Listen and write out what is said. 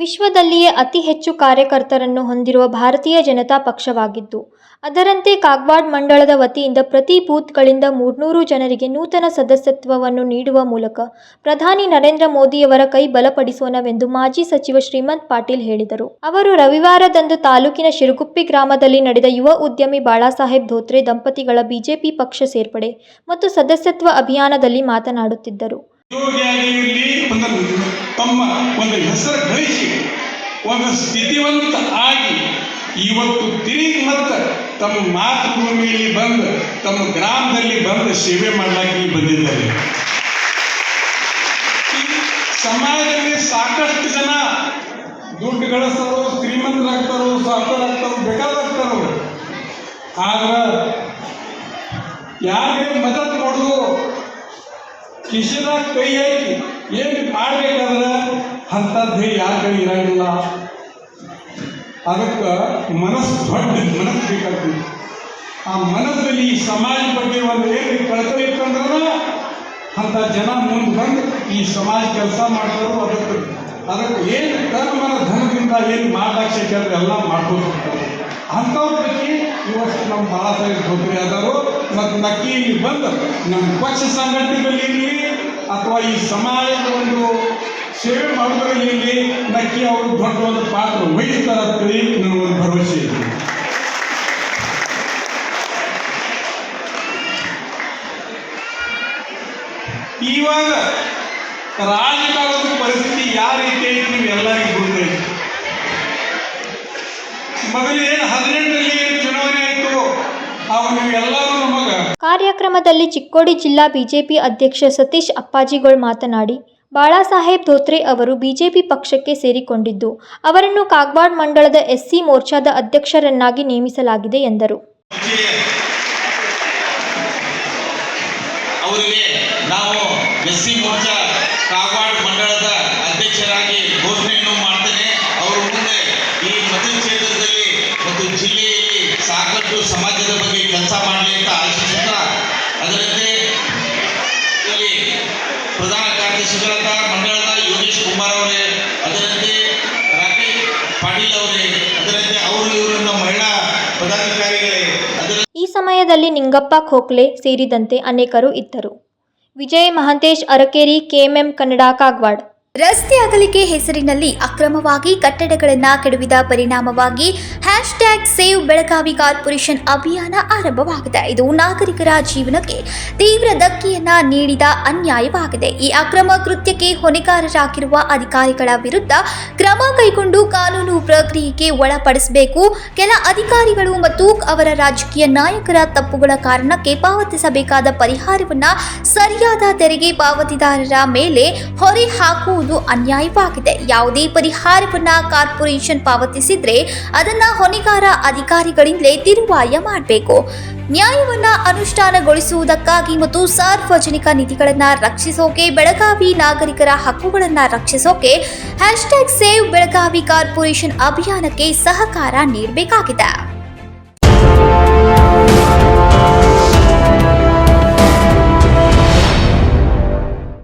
ವಿಶ್ವದಲ್ಲಿಯೇ ಅತಿ ಹೆಚ್ಚು ಕಾರ್ಯಕರ್ತರನ್ನು ಹೊಂದಿರುವ ಭಾರತೀಯ ಜನತಾ ಪಕ್ಷವಾಗಿದ್ದು, ಅದರಂತೆ ಕಾಗ್ವಾಡ್ ಮಂಡಳದ ವತಿಯಿಂದ ಪ್ರತಿ ಬೂತ್ಗಳಿಂದ ಮೂರ್ನೂರು ಜನರಿಗೆ ನೂತನ ಸದಸ್ಯತ್ವವನ್ನು ನೀಡುವ ಮೂಲಕ ಪ್ರಧಾನಿ ನರೇಂದ್ರ ಮೋದಿಯವರ ಕೈ ಬಲಪಡಿಸೋಣವೆಂದು ಮಾಜಿ ಸಚಿವ ಶ್ರೀಮಂತ್ ಪಾಟೀಲ್ ಹೇಳಿದರು. ಅವರು ರವಿವಾರದಂದು ತಾಲೂಕಿನ ಶಿರಗುಪ್ಪಿ ಗ್ರಾಮದಲ್ಲಿ ನಡೆದ ಯುವ ಉದ್ಯಮಿ ಬಾಳಾಸಾಹೇಬ್ ಧೋತ್ರೆ ದಂಪತಿಗಳ ಬಿಜೆಪಿ ಪಕ್ಷ ಸೇರ್ಪಡೆ ಮತ್ತು ಸದಸ್ಯತ್ವ ಅಭಿಯಾನದಲ್ಲಿ ಮಾತನಾಡುತ್ತಿದ್ದರು. ಉದ್ಯೋಗಿಯಾಗಿ ಇಲ್ಲಿ ಒಂದು ತಮ್ಮ ಒಂದು ಹೆಸರು ಗಳಿಸಿ ಒಂದು ಸ್ಥಿತಿವಂತ ಆಗಿ ಇವತ್ತು ತಿರುಗಿ ಮತ್ತೆ ತಮ್ಮ ಮಾತೃಭೂಮಿಯಲ್ಲಿ ಬಂದು, ತಮ್ಮ ಗ್ರಾಮದಲ್ಲಿ ಬಂದು ಸೇವೆ ಮಾಡಲಾಗಿ ಬಂದಿದ್ದಾರೆ. ಸಮಾಜದಲ್ಲಿ ಸಾಕಷ್ಟು ಜನ ದುಡ್ಡು ಗಳಿಸೋರು ಶ್ರೀಮಂತರಾಗ್ತಾರೋ ಸಾಕರಾಗ್ತಾರೋ ಬೇಕಾದಾಗ್ತಾರೋ ಆದ್ರೆ ಯಾರಿಗೆ ಮದತ್ ಮಾಡೋದು ಕಿಶೆದಾಗ ಕೈ ಹಾಕಿ ಏನು ಮಾಡ್ಬೇಕಾದ್ರೆ ಅಂಥದ್ದೇ ಯಾರ ಕೈ ಇರಂಗಿಲ್ಲ. ಅದಕ್ಕೆ ಮನಸ್ಸು ದೊಡ್ಡ ಮನಸ್ಸು ಬೇಕಾಗ್ತದೆ. ಆ ಮನಸ್ಸಲ್ಲಿ ಈ ಸಮಾಜ ಬಗ್ಗೆ ಒಂದು ಏನು ಕಳಕಳಿ ಇತ್ತಂದ್ರೆ ಅಂಥ ಜನ ಮುಂದೆ ಬಂದು ಈ ಸಮಾಜ ಕೆಲಸ ಮಾಡ್ತಾರೋ ಅದಕ್ಕೆ ಅದಕ್ಕೆ ಏನು ಕರ್ಮನ ಧನದಿಂದ ಏನು ಮಾಡ್ಲಾಕ್ ಶಕ್ಯ ಎಲ್ಲ ಮಾಡ್ಬೋದು ಅಂಥವ್ರ ಬಗ್ಗೆ ಇವತ್ತು ನಮ್ಮ ಬಾಳಾಸಾಹೇಬ್ ಧೋತ್ರೆ ಅದಾರು ಮತ್ತು ನಕ್ಕಿ ಇಲ್ಲಿ ಬಂದು ನಮ್ಮ ಪಕ್ಷ ಸಂಘಟನೆಗಳಿರಲಿ ಅಥವಾ ಈ ಸಮಾಜದ ಒಂದು ಸೇವೆ ಮಾಡೋದ್ರಲ್ಲಿ ನಕ್ಕಿ ಅವರು ದೊಡ್ಡ ಒಂದು ಪಾತ್ರ ವಹಿಸ್ತಾರೆ ಅಂತೇಳಿ ಒಂದು ಭರವಸೆ ಇದೆ. ಇವಾಗ ರಾಜಕಾರಣದ ಪರಿಸ್ಥಿತಿ ಯಾವ ರೀತಿ ಐತಿ ನೀವು ಎಲ್ಲರಿಗೂ ಗೊತ್ತೈತಿ. ಮೊದಲು ಏನು ಹದಿನೆಂಟರಲ್ಲಿ ಏನು ಚುನಾವಣೆ ಆಯಿತು? ಕಾರ್ಯಕ್ರಮದಲ್ಲಿ ಚಿಕ್ಕೋಡಿ ಜಿಲ್ಲಾ ಬಿಜೆಪಿ ಅಧ್ಯಕ್ಷ ಸತೀಶ್ ಅಪ್ಪಾಜಿಗೋಳ್ ಮಾತನಾಡಿ, ಬಾಳಾಸಾಹೇಬ್ ಧೋತ್ರೆ ಅವರು ಬಿಜೆಪಿ ಪಕ್ಷಕ್ಕೆ ಸೇರಿಕೊಂಡಿದ್ದು, ಅವರನ್ನು ಕಾಗ್ವಾಡ್ ಮಂಡಳದ ಎಸ್ಸಿ ಮೋರ್ಚಾದ ಅಧ್ಯಕ್ಷರನ್ನಾಗಿ ನೇಮಿಸಲಾಗಿದೆ ಎಂದರು. ಅವರಿಗೆ ನಾವು ಎಸ್ಸಿ ಮೋರ್ಚಾ ಕಾಗವಾಡ ಮಂಡಳದ ಅಧ್ಯಕ್ಷರಾಗಿ ಘೋಷಣೆಯನ್ನು ಮಾಡ್ತೇನೆ ಅವರು ಮುಂದೆ ಈ ಮತಕ್ಷೇತ್ರದಲ್ಲಿ ಮತ್ತು ಜಿಲ್ಲೆಯಲ್ಲಿ ಸಾಕಷ್ಟು ಸಮಾಜದ ಬಗ್ಗೆ ಕೆಲಸ ಮಾಡಲಿ ಅಂತ ಆಶಿಸುತ್ತಾ ಅದರಂತೆ ಇಲ್ಲಿ ಪ್ರಧಾನ ಈ ಸಮಯದಲ್ಲಿ ನಿಂಗಪ್ಪ ಖೋಕ್ಲೆ ಸೇರಿದಂತೆ ಅನೇಕರು ಇದ್ದರು. ವಿಜಯ್ ಮಹಾಂತೇಶ್ ಅರಕೇರಿ ಕೆಎಂಎಂ ಕನ್ನಡ ಕಾಗವಾಡ ರಸ್ತೆ ಅಗಲಿಕೆ ಹೆಸರಿನಲ್ಲಿ ಅಕ್ರಮವಾಗಿ ಕಟ್ಟಡಗಳನ್ನು ಕೆಡವಿದ ಪರಿಣಾಮವಾಗಿ hash tag save Belagavi corporation ಅಭಿಯಾನ ಆರಂಭವಾಗಿದೆ. ಇದು ನಾಗರಿಕರ ಜೀವನಕ್ಕೆ ತೀವ್ರ ಧಕ್ಕೆಯನ್ನ ನೀಡಿದ ಅನ್ಯಾಯವಾಗಿದೆ. ಈ ಅಕ್ರಮ ಕೃತ್ಯಕ್ಕೆ ಹೊಣೆಗಾರರಾಗಿರುವ ಅಧಿಕಾರಿಗಳ ವಿರುದ್ಧ ಕ್ರಮ ಕೈಗೊಂಡು ಕಾನೂನು ಪ್ರಕ್ರಿಯೆಗೆ ಒಳಪಡಿಸಬೇಕು. ಕೆಲ ಅಧಿಕಾರಿಗಳು ಮತ್ತು ಅವರ ರಾಜಕೀಯ ನಾಯಕರ ತಪ್ಪುಗಳ ಕಾರಣಕ್ಕೆ ಪಾವತಿಸಬೇಕಾದ ಪರಿಹಾರವನ್ನು ಸರಿಯಾದ ತೆರಿಗೆ ಪಾವತಿದಾರರ ಮೇಲೆ ಹೊರೆ ಹಾಕುವುದು ಅನ್ಯಾಯವಾಗಿದೆ. ಯಾವುದೇ ಪರಿಹಾರವನ್ನು ಕಾರ್ಪೊರೇಷನ್ ಪಾವತಿಸಿದ್ರೆ ಅದನ್ನು ಹೊಣೆಗಾರ ಅಧಿಕಾರಿಗಳಿಂದಲೇ ತಿರುವಾಯ ಮಾಡಬೇಕು. ನ್ಯಾಯವನ್ನ ಅನುಷ್ಠಾನಗೊಳಿಸುವುದಕ್ಕಾಗಿ ಮತ್ತು ಸಾರ್ವಜನಿಕ ನಿಧಿಗಳನ್ನ ರಕ್ಷಿಸೋಕೆ, ಬೆಳಗಾವಿ ನಾಗರಿಕರ ಹಕ್ಕುಗಳನ್ನ ರಕ್ಷಿಸೋಕೆ, ಹ್ಯಾಶ್ಟ್ಯಾಗ್ ಸೇವ್ ಬೆಳಗಾವಿ ಕಾರ್ಪೊರೇಷನ್ ಅಭಿಯಾನಕ್ಕೆ ಸಹಕಾರ ನೀಡಬೇಕಾಗಿದೆ.